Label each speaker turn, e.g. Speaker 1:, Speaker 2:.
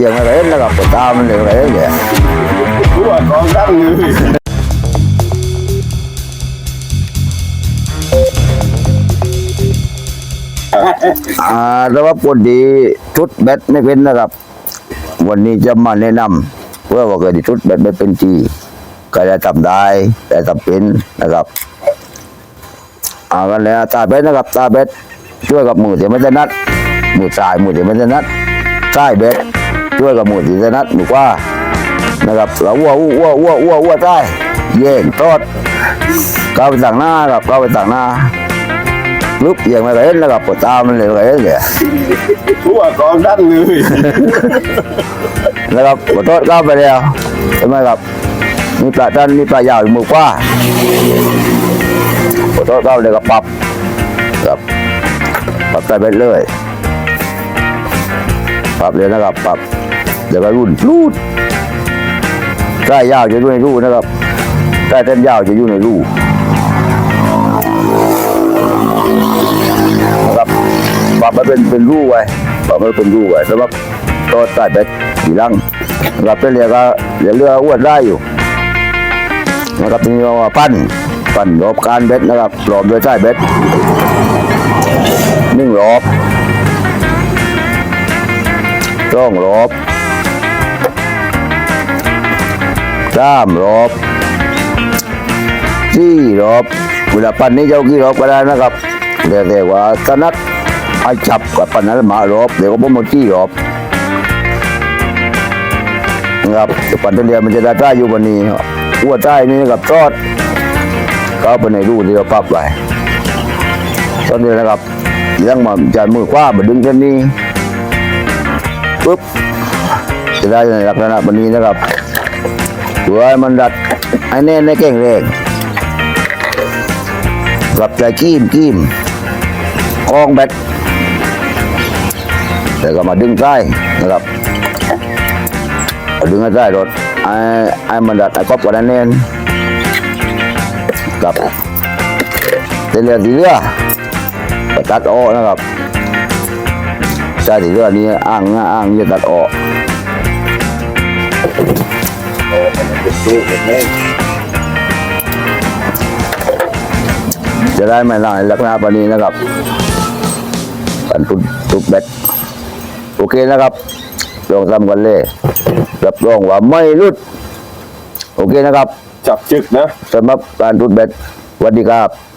Speaker 1: อย่างไรนะครับตามันอย่างไรเนี่ย
Speaker 2: รู้ว่าของตั้งเลย
Speaker 1: อ่าแต่ว่าปวดดีชุดแบตไม่เป็นนะครับ วันนี้จะมาแนะนำเพื่อว่าเกิดชุดแบตไม่เป็นทีก็จะทำได้แต่ทำเป็นนะครับอ่ากันแล้วตาเบสนะครับตาเบสช่วยกับมือเสียวมันจะนัดมือซ้ายมือเสียวมันจะนัดซ้ายเบส ช่วยกับหมือเสียมันจะนัดมือขวานะครับเราอ้วอ้วอ้วอ้วอ้วใต้เย่งตอดก้าวไปต่างหน้าครับก้าวไปต่างหน้าลุกอย่างไรเห็นนะครับปวดตามันเลยไรเนี่ย
Speaker 2: รู้ว่าของตั้งเลย
Speaker 1: นะครับขอโทษก้าวไปแล้วใช่ไหมครับมีปลาตันมีปลายาวอยู่มือกว่าขอโทษก้าวเลยก็ปรับครับปรับใส่ไปเลยปรับเลยนะครับปรับ เดี๋ยวก็รุ่นรูดใต้ยาวจะอยู่ในรูนะครับใต้เส้นยาวจะอยู่ในรูนะครับปรับมาเป็นเป็นรูไว้ปรับมาเป็นรูไว้สำหรับตัวใต้เบ็ดสีลังนะครับเป็นเรียกว่าเรียกเรืออ้วนได้อยู่นะครับทีนี้ว่าปั้นปั้นรอบการเบ็ดนะครับรอบโดยใต้เบ็ดหนึ่งรอบสองรอบ สามรอบสี่รอบเวลาปั้นนี้จะเอากี่รอบก็ได้นะครับเรียกได้ว่าถนัดไอ้จับกับปั้นนั้นมารอบเดี๋ยวก็บ่มดที่รอบนะครับปั่นตัวเดียวมันจะได้ใต้อยู่บนนี้อ้วใต้นี่กับทอดก็ไปในรูที่เราปรับไว้ตอนนี้นะครับยังมาจันมือขวามาดึงเส้นนี้ปุ๊บจะได้ในลักษณะแบบนี้นะครับ เพื่อให้มันดัดให้แน่นในเก่งแรงกลับใจกิ้มกิ้มคล้องแบตแล้วก็มาดึงใต้นะครับดึงให้ได้รถไอ้ไอ้มันดัดไอ้ก๊อปกันนั่นเองกับเรือสีเรือไปตัดออกนะครับใช่สีเรือนี้อ้างอ้างจะตัดออก จะได้ไม่ล่างลักษณะปานนี้นะครับกันตุบตุบเบ็ดโอเคนะครับลองทำกันเลยรับรองว่าไม่รุด โอเคนะครับ
Speaker 2: จับจึกนะ
Speaker 1: สำหรับการรุดเบ็ดสวัสดีครับ